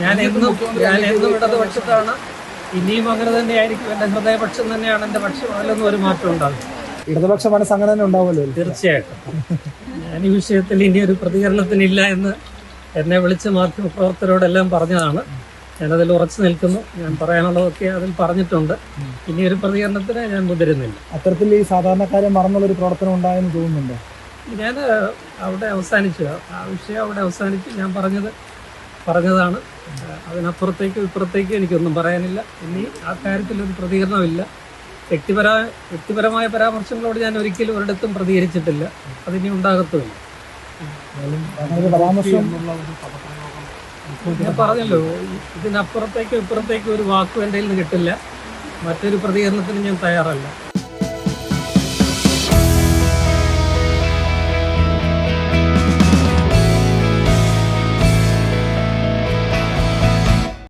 ഞാൻ എന്നും ഞാൻ എന്നും ഇടതുപക്ഷത്താണ്. ഇനിയും അങ്ങനെ തന്നെയായിരിക്കും. എന്റെ ഹൃദയപക്ഷം തന്നെയാണ് എന്റെ പക്ഷം അതിലൊന്നും ഒരു മാറ്റം ഉണ്ടാകും ഇടതുപക്ഷ മനസ്സങ്ങനെ തന്നെ ഉണ്ടാവുമല്ലോ തീർച്ചയായിട്ടും. ഞാൻ ഈ വിഷയത്തിൽ ഇനി ഒരു പ്രതികരണത്തിനില്ല എന്ന് എന്നെ വിളിച്ച മാധ്യമ പ്രവർത്തകരോടെല്ലാം പറഞ്ഞതാണ്. ഞാനതിൽ ഉറച്ചു നിൽക്കുന്നു. ഞാൻ പറയാനുള്ളതൊക്കെ അതിൽ പറഞ്ഞിട്ടുണ്ട്. ഇനി ഒരു പ്രതികരണത്തിന് ഞാൻ മുതിരുന്നില്ല. അത്തരത്തിൽ ഈ സാധാരണക്കാരെ മറന്നുള്ള ഒരു പ്രവർത്തനം ഉണ്ടായെന്ന് തോന്നുന്നുണ്ട്? ഞാൻ അവിടെ അവസാനിച്ചു. ആ വിഷയം അവിടെ അവസാനിച്ചു ഞാൻ പറഞ്ഞത് പറഞ്ഞതാണ്. അതിനപ്പുറത്തേക്ക് ഇപ്പുറത്തേക്ക് എനിക്കൊന്നും പറയാനില്ല. ഇനി ആ കാര്യത്തിൽ ഒരു പ്രതികരണമില്ല. വ്യക്തിപര വ്യക്തിപരമായ പരാമർശങ്ങളോട് ഞാൻ ഒരിക്കലും ഒരിടത്തും പ്രതികരിച്ചിട്ടില്ല. അതിനി ഉണ്ടാകത്തുമില്ല. ഞാൻ പറഞ്ഞല്ലോ ഇതിനപ്പുറത്തേക്കും ഇപ്പുറത്തേക്കും ഒരു വാക്കും എന്റെ നിന്ന് കിട്ടില്ല. മറ്റൊരു പ്രതികരണത്തിന് ഞാൻ തയ്യാറല്ല.